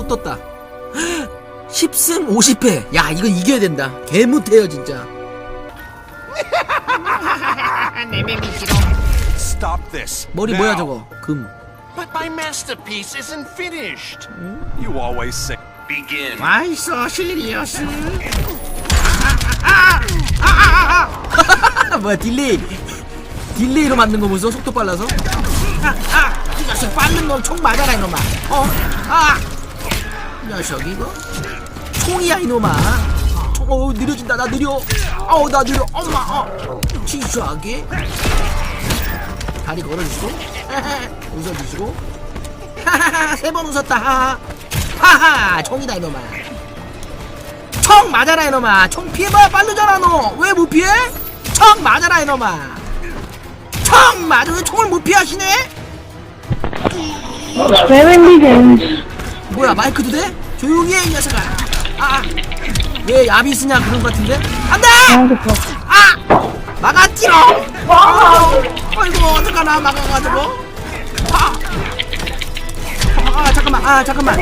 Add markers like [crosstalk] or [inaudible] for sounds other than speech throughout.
또 떴다. 10승 50패. 야 이건 이겨야 된다. 개못해요 진짜. [laughs] Stop this. 머리. 뭐야 저거? 금. But my masterpiece isn't finished. You always say. Begin. 맛있어 실리어스. [laughs] 뭐야 딜레이. 딜레이로 맞는 거 보소 속도 빨라서. [laughs] 아 아 이 녀석 빠른 놈총 맞아라 이놈아. 어 아 녀석 이거? 총이야 이놈아. 총, 어 느려진다. 나 느려. 어나 느려. 엄마 어. 치수하게. 다리 걸어주시고. [laughs] 웃어주시고. [laughs] 세번 웃었다. 하하. 하하 총이다 이놈아. 총 맞아라 이놈아. 총 피해봐야 빠르잖아 너. 왜 못 피해? 총 맞아라 이놈아. 총 맞아. 왜 총을 못 피하시네? 뭐야 마이크도 돼? 조용히 해 이 녀석아 아 왜 야비 쓰냐 그런 거 같은데 안돼 Wonderful. 아 막았지롱 아, 아이고 어떡하나 막아가지고 아, 아 잠깐만 아 잠깐만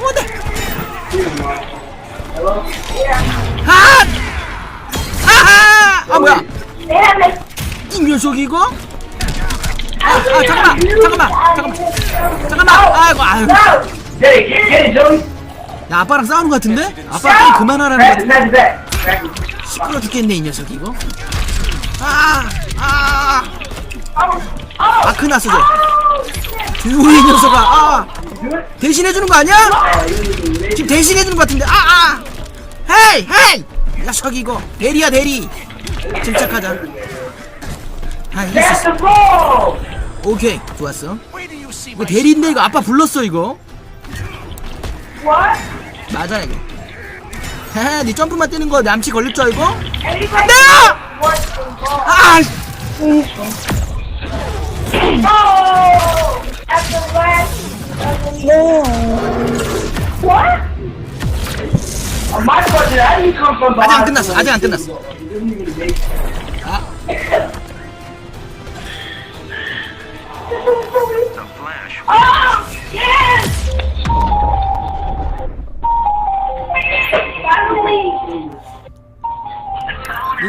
오, 네. 아! 아하! 아 뭐야? 이 녀석 이거? 아, 아 잠깐만, 잠깐만, Hey, get, it, Joey. 야 아빠랑 싸우는 것 같은데? 아빠 빨리 그만하라는 것 Back, 같은데? back. 시끄러 죽겠네 이 녀석 이거. 아, 아, 아크 났어 저. 조용히 이 녀석아. 아, 대신해 주는 거 아니야? 지금 대신해 주는 것 같은데. 아, 아. 헤이, 헤이. 이 녀석 이거 대리야 대리. 침착하자. 아, the ball. 오케이, 좋았어. 이거 대리인데 이거 아빠 불렀어 이거. What? 맞아 이거. 헤헤, 네 점프만 뛰는 거 남치 걸릴 줄 알고? 네! ball? 아, Oh! At the last. What? On my budget, I didn't come from 아직 안 끝났어. 아직 안 끝났어. 아,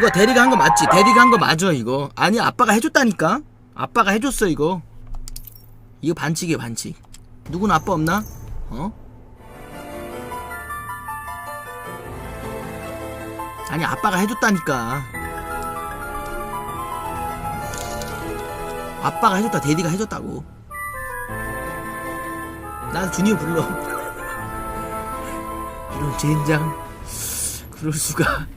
이거 대리가 한 거 맞지? 대리가 한 거 맞아 이거. 아니 아빠가 해줬다니까. 아빠가 해줬어 이거. 이거 반칙이야 반칙. 누구는 아빠 없나? 어? 아니 아빠가 해줬다니까. 아빠가 해줬다. 대리가 해줬다고. 나 주니어 불러. [laughs] 이런 젠장. 그럴 수가.